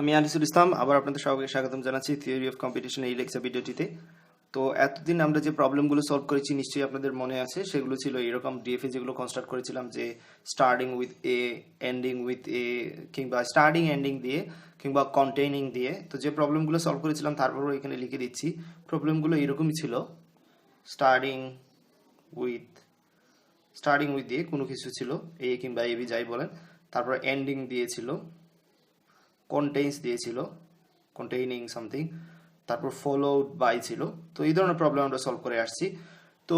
আমি আনিসুল ইসলাম, আবার আপনাদের সবাইকে স্বাগতম জানাচ্ছি থিওরি অফ কম্পিটিশন এই লেকচার ভিডিওটিতে। তো এতদিন আমরা যে প্রবলেমগুলো সলভ করেছি নিশ্চয়ই আপনাদের মনে আছে, সেগুলো ছিল এরকম ডিএফএ যেগুলো কনস্ট্রাক্ট করেছিলাম যে starting with a ending with a কিংবা স্টার্টিং এন্ডিং দিয়ে, কিংবা কন্টেইনিং দিয়ে। তো যে প্রবলেমগুলো সলভ করেছিলাম তারপরও এখানে লিখে দিচ্ছি। প্রবলেমগুলো এরকমই ছিল। স্টার্টিং উইথ স্টার্টিং উইথ দিয়ে কোনো কিছু ছিল এ কিংবা এবি যাই বলেন। তারপর এন্ডিং দিয়েছিল কন্টেইনস দিয়েছিল কন্টেইনিং সামথিং তারপর ফলোড বাই ছিল। তো এই ধরনের প্রবলেম আমরা সলভ করে আসছি। তো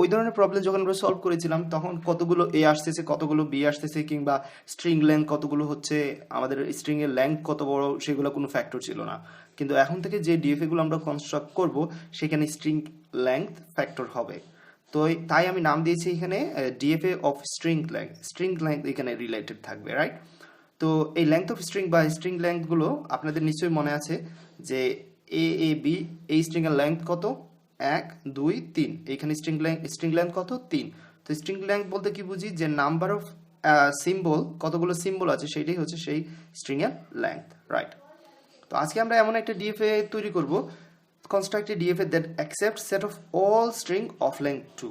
ওই ধরনের প্রবলেম যখন আমরা সলভ করেছিলাম, তখন কতগুলো এ আসতেছে, কতগুলো বি আসতেছে, কিংবা স্ট্রিং লেন্থ কতগুলো হচ্ছে, আমাদের স্ট্রিং এর লেন্থ কত বড়, সেগুলো কোনো ফ্যাক্টর ছিল না। কিন্তু এখন থেকে যে ডিএফএ গুলো আমরা কনস্ট্রাক্ট করব, সেখানে স্ট্রিং লেন্থ ফ্যাক্টর হবে। তো তাই আমি নাম দিয়েছি এখানে DFA of string length string length এখানে রিলেটেড থাকবে রাইট তো এই লেংথ অফ স্ট্রিং বা স্ট্রিং লেংথগুলো আপনাদের নিশ্চয়ই মনে আছে যে এ এ বি এই স্ট্রিং এর লেংথ কত? এক, দুই, তিন। এইখানে স্ট্রিং লেংথ স্ট্রিং লেংথ কত? তিন। তো স্ট্রিং লেংথ বলতে কি বুঝি? যে নাম্বার অফ সিম্বল কতগুলো সিম্বল আছে সেটাই হচ্ছে সেই স্ট্রিং এর লেংথ রাইট তো আজকে আমরা এমন একটা ডিএফএ তৈরি করব construct a DFA that accept set of all string of length two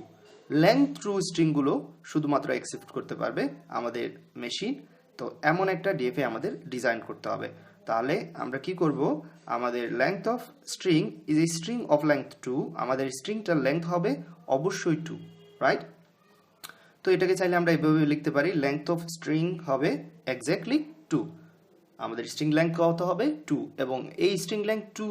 length two স্ট্রিংগুলো শুধুমাত্র অ্যাকসেপ্ট করতে পারবে আমাদের মেশিন তো এমন একটা ডিএফএ আমাদের ডিজাইন করতে হবে। তাহলে আমরা কি করব? আমাদের length of string is a string of length two আমাদের স্ট্রিংটার লেংথ হবে অবশ্যই টু রাইট তো এটাকে চাইলে আমরা এভাবে লিখতে পারি লেংথ অফ স্ট্রিং হবে এক্স্যাক্টলি টু আমাদের স্ট্রিং লেংথ কত হবে? টু এবং এই স্ট্রিং লেংথ টু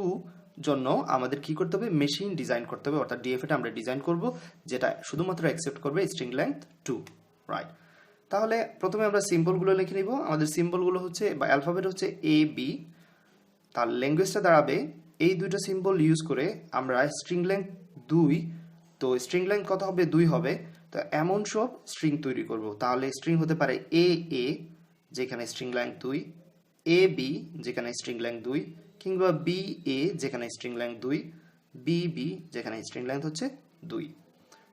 জন্য আমাদের কি করতে হবে? মেশিন ডিজাইন করতে হবে, অর্থাৎ ডিএফএটা আমরা ডিজাইন করব, যেটা শুধুমাত্র অ্যাকসেপ্ট করবে স্ট্রিং লেংথ টু রাইট তাহলে প্রথমে আমরা সিম্বলগুলো লিখে নিব। আমাদের সিম্বলগুলো হচ্ছে বা অ্যালফাবেট হচ্ছে এ বি তার ল্যাঙ্গুয়েজটা দাঁড়াবে। এই দুইটা সিম্বল ইউজ করে আমরা স্ট্রিং লেংথ দুই, তো স্ট্রিং লেংথ কত হবে? দুই হবে। তো এমন সব স্ট্রিং তৈরি করব। তাহলে স্ট্রিং হতে পারে এ এ যেখানে স্ট্রিং লেংথ দুই এ বি যেখানে স্ট্রিং লেংথ দুই, কিংবা বি এ যেখানে স্ট্রিং লেংথ দুই বি বি যেখানে স্ট্রিং লেংথ হচ্ছে দুই।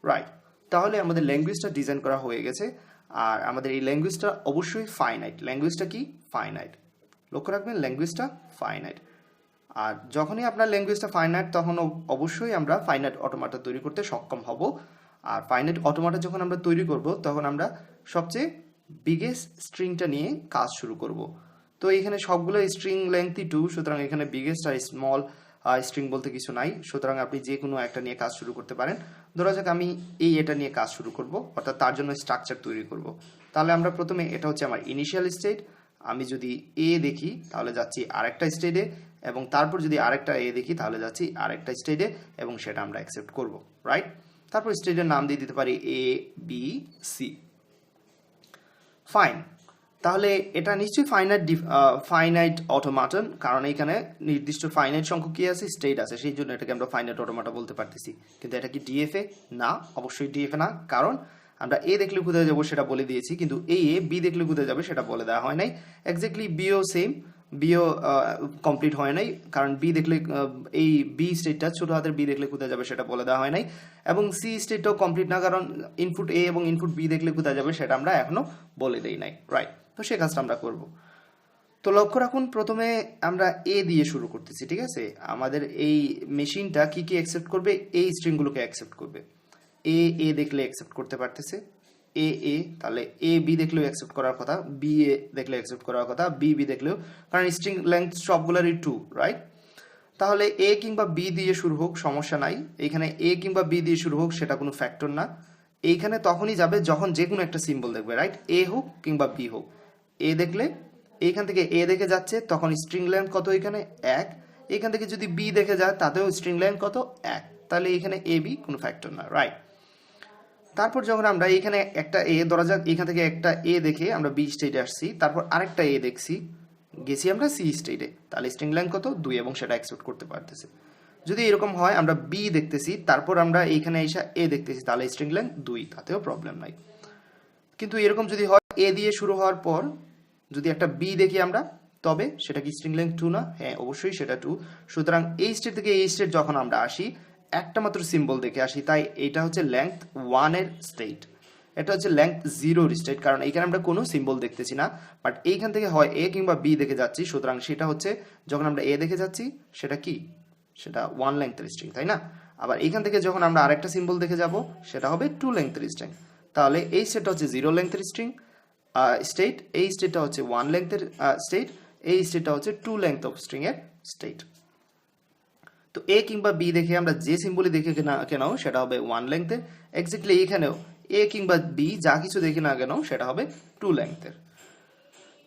রাইট তাহলে আমাদের ল্যাঙ্গুয়েজটা ডিজাইন করা হয়ে গেছে। আর আমাদের এই ল্যাঙ্গুয়েজটা অবশ্যই ফাইনাইট ল্যাঙ্গুয়েজটা কি? ফাইনাইট লক্ষ্য রাখবেন ল্যাঙ্গুয়েজটা ফাইনাইট আর যখনই আপনার ল্যাঙ্গুয়েজটা ফাইনাইট তখন অব- অবশ্যই আমরা ফাইনাইট অটোমাটা তৈরি করতে সক্ষম হব। আর ফাইনাইট অটোমাটা যখন আমরা তৈরি করব, তখন আমরা সবচেয়ে বিগেস্ট স্ট্রিংটা নিয়ে কাজ শুরু করব। তো এখানে সবগুলো স্ট্রিং লেন্থই টু সুতরাং এখানে বিগেস্ট আর স্মল স্ট্রিং বলতে কিছু নাই। সুতরাং আপনি যে কোনো একটা নিয়ে কাজ শুরু করতে পারেন। ধরা যাক আমি এই এটা নিয়ে কাজ শুরু করব, অর্থাৎ তার জন্য স্ট্রাকচার তৈরি করব। তাহলে আমরা প্রথমে এটা হচ্ছে আমার ইনিশিয়াল স্টেট আমি যদি এ দেখি তাহলে যাচ্ছি আরেকটা স্টেটে এবং তারপর যদি আরেকটা এ দেখি তাহলে যাচ্ছি আরেকটা স্টেটে এবং সেটা আমরা অ্যাকসেপ্ট করব রাইট তারপর স্টেটের নাম দিয়ে দিতে পারি এ বি সি ফাইন তাহলে এটা নিশ্চয়ই ফাইনাইট ফাইনাইট অটোমাটন কারণ এখানে নির্দিষ্ট ফাইনাইট সংখ্যক কি আছে? স্টেট আছে। সেই জন্য এটাকে আমরা ফাইনাইট অটোমাটা বলতে পারতেছি। কিন্তু এটা কি ডিএফএ না, অবশ্যই ডিএফএ না। কারণ আমরা এ দেখলে কোথায় যাব সেটা বলে দিয়েছি, কিন্তু এই এ বি দেখলে কোথায় যাবে সেটা বলে দেওয়া হয় নাই। এক্স্যাক্টলি বিও সেম বিও কমপ্লিট হয় নাই। কারণ বি দেখলে এই বি স্টেটটা ছোট হাতের বি দেখলে কোথায় যাবে সেটা বলে দেওয়া হয় নাই। এবং সি স্টেটটাও কমপ্লিট না, কারণ ইনপুট এ এবং ইনপুট বি দেখলে কোথায় যাবে সেটা আমরা এখনও বলে দেই নাই। রাইট তো সে কাজটা আমরা করব। তো লক্ষ্য রাখুন, প্রথমে আমরা এ দিয়ে শুরু করতেছি, ঠিক আছে? আমাদের এই মেশিনটা কি কি অ্যাকসেপ্ট করবে? এই স্ট্রিংগুলোকে অ্যাকসেপ্ট করবে। এ এ দেখলে অ্যাকসেপ্ট করতে পারতেছে। এ এ তাহলে এ বি দেখলেও অ্যাকসেপ্ট করার কথা বি এ দেখলে অ্যাকসেপ্ট করার কথা বি বি দেখলেও, কারণ স্ট্রিং লেন্থ সবগুলোরই টু রাইট তাহলে এ কিংবা বি দিয়ে শুরু হোক, সমস্যা নাই। এখানে এ কিংবা বি দিয়ে শুরু হোক, সেটা কোনো ফ্যাক্টর না। এইখানে তখনই যাবে যখন যে কোনো একটা সিম্বল দেখবে রাইট এ হোক কিংবা বি হোক। এ দেখলে এইখান থেকে এ দেখে যাচ্ছে, তখন স্ট্রিং লেন্থ কত এখানে? এক। এখান থেকে যদি বি দেখে যায়, তাতেও স্ট্রিং লেন্থ কত? এক। তাহলে এখানে এ বি কোনো ফ্যাক্টর না রাইট তারপর যখন আমরা এখানে একটা এ ধরা যাক, এখান থেকে একটা এ দেখে আমরা বি স্টেটে আসছি, তারপর আরেকটা এ দেখছি, গেছি আমরা সি স্টেটে তাহলে স্ট্রিং লাইন কত? দুই, এবং সেটা এক্সপেক্ট করতে পারতেছে। যদি এরকম হয়, আমরা বি দেখতেছি, তারপর আমরা এইখানে এসে এ দেখতেছি, তাহলে স্ট্রিং লাইন দুই, তাতেও প্রবলেম নাই। কিন্তু এরকম যদি হয় এ দিয়ে শুরু হওয়ার পর যদি একটা বি দেখি আমরা, তবে সেটা কি স্ট্রিং লেন্থ টু না? হ্যাঁ অবশ্যই সেটা টু সুতরাং এই স্টেট থেকে এই স্টেট যখন আমরা আসি, একটা মাত্র সিম্বল দেখে আসি, তাই এটা হচ্ছে লেংথ ওয়ানের স্টেট এটা হচ্ছে লেংথ জিরোর স্টেট কারণ এখানে আমরা কোনো সিম্বল দেখতেছি না। বাট এইখান থেকে হয় এ কিংবা বি দেখে যাচ্ছি, সুতরাং সেটা হচ্ছে যখন আমরা এ দেখে যাচ্ছি, সেটা কি? সেটা ওয়ান লেংথের স্ট্রিং তাই না? আবার এইখান থেকে যখন আমরা আরেকটা সিম্বল দেখে যাব, সেটা হবে টু লেংথের স্ট্রিং তাহলে এই স্টেটটা হচ্ছে জিরো লেংথের স্ট্রিং স্টেট এই স্টেটটা হচ্ছে ওয়ান লেংথের স্টেট এই স্টেটটা হচ্ছে টু লেংথ অফ এর স্টেট তো এ কিংবা বি দেখে আমরা যে সিম্বলই দেখে না কেন সেটা হবে ওয়ান লেংথের এক্স্যাক্টলি এখানেও এ কিংবা বি যা কিছু দেখে না কেন সেটা হবে টু লেংথের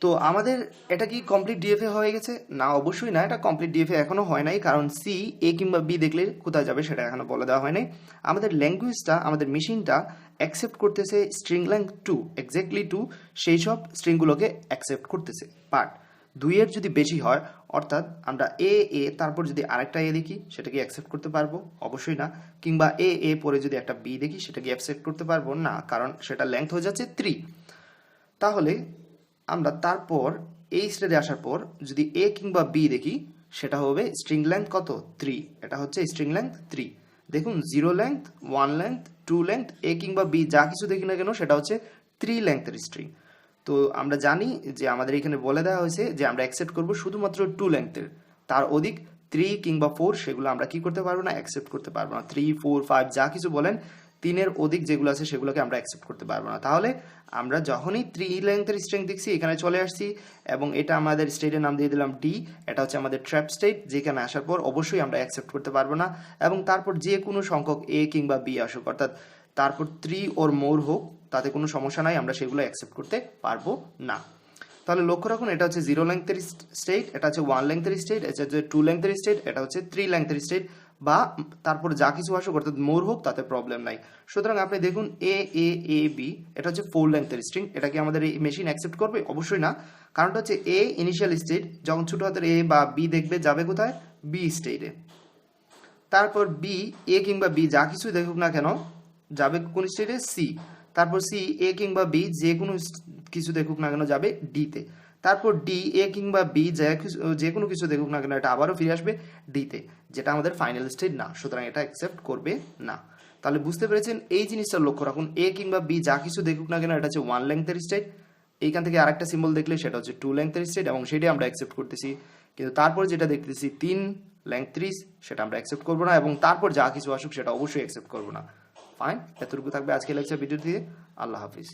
তো আমাদের এটা কি কমপ্লিট ডিএফএ হয়ে গেছে? না, অবশ্যই না, এটা কমপ্লিট ডিএফএ এখনও হয় নাই, কারণ সি এ কিংবা বি দেখলে কোথায় যাবে সেটা এখনও বলে দেওয়া হয়নি। আমাদের ল্যাঙ্গুয়েজটা আমাদের মেশিনটা অ্যাকসেপ্ট করতেছে string length two exactly two সেই সব স্ট্রিংগুলোকে অ্যাকসেপ্ট করতেছে। বাট দুইয়ের যদি বেশি হয়, অর্থাৎ আমরা এ এ তারপর যদি আরেকটা এ দেখি সেটা কি অ্যাকসেপ্ট করতে পারব? অবশ্যই না। কিংবা এ এ পরে যদি একটা বি দেখি সেটা কি অ্যাকসেপ্ট করতে পারব না, কারণ সেটা লেংথ হয়ে যাচ্ছে থ্রি তাহলে আমরা তারপর এই স্টেজে আসার পর যদি এ কিংবা বি দেখি, সেটা হবে স্ট্রিং লেন্থ কত? থ্রি এটা হচ্ছে স্ট্রিং লেন্থ থ্রি দেখুন zero length one length two length, A কিংবা বি, যা কিছু দেখি না কেন, সেটা হচ্ছে থ্রি লেন্থের স্ট্রিং তো আমরা জানি যে আমাদের এখানে বলে দেওয়া হয়েছে যে আমরা অ্যাকসেপ্ট করব শুধুমাত্র টু লেন্থের তার অধিক থ্রি কিংবা ফোর সেগুলো আমরা কি করতে পারব না অ্যাকসেপ্ট করতে পারব না। থ্রি ফোর ফাইভ যা কিছু বলেন তিনের অধিক যেগুলো আছে সেগুলোকে আমরা অ্যাকসেপ্ট করতে পারব না। তাহলে আমরা যখনই থ্রি লেন্থের স্ট্রিং দেখছি, এখানে চলে আসছি এবং এটা আমাদের স্টেটের নাম দিয়ে দিলাম ডি এটা হচ্ছে আমাদের ট্র্যাপ স্টেট যেখানে আসার পর অবশ্যই আমরা অ্যাকসেপ্ট করতে পারব না এবং তারপর যে কোনো সংখ্যক এ কিংবা বি আসুক, অর্থাৎ তারপর থ্রি ওর মোর হোক, তাতে কোনো সমস্যা নাই, আমরা সেগুলো অ্যাকসেপ্ট করতে পারব না। তাহলে লক্ষ্য রাখুন, এটা হচ্ছে জিরো লেংথের স্টেট এটা হচ্ছে ওয়ান লেংথের স্টেট এটা হচ্ছে টু লেংথের স্টেট এটা হচ্ছে থ্রি লেংথের স্টেট বা তারপর যা কিছু আসুক অর্থাৎ মোর হোক, তাতে প্রবলেম নাই। সুতরাং আপনি দেখুন এ এ এ বি এটা হচ্ছে ফোর লেন্থের স্ট্রিং এটা কি আমাদের এই মেশিন অ্যাকসেপ্ট করবে? অবশ্যই না। কারণটা হচ্ছে এ ইনিশিয়াল স্টেট যখন ছোটো হাতের এ বা বি দেখবে, যাবে কোথায়? বি স্টেটে তারপর বি এ কিংবা বি যা কিছুই দেখুক না কেন, যাবে কোন স্টেটে সি তারপর সি, এ কিংবা বি, যে কোনো কিছু দেখুক না কেন যাবে ডিতে তারপর ডি এ কিংবা বি, যা যে কোনো কিছু দেখুক না কেন, এটা আবারও ফিরে আসবে ডিতে যেটা আমাদের ফাইনাল স্টেট না, সুতরাং এটা অ্যাকসেপ্ট করবে না। তাহলে বুঝতে পেরেছেন, এই জিনিসটা লক্ষ্য রাখুন, এ কিংবা বি, যা কিছু দেখুক না কেন, এটা হচ্ছে ওয়ান লেংথের স্টেট এইখান থেকে আরেকটা সিম্বল দেখলে সেটা হচ্ছে টু লেংথের স্টেট এবং সেটাই আমরা অ্যাকসেপ্ট করতেছি। কিন্তু তারপর যেটা দেখতেছি, তিন লেংথ ত্রিশ, সেটা আমরা অ্যাকসেপ্ট করব না, এবং তারপর যা কিছু আসুক, সেটা অবশ্যই অ্যাকসেপ্ট করব না। ফাইন এতটুকু থাকবে আজকে লেকচার ভিডিও দিয়ে। আল্লাহ হাফিজ।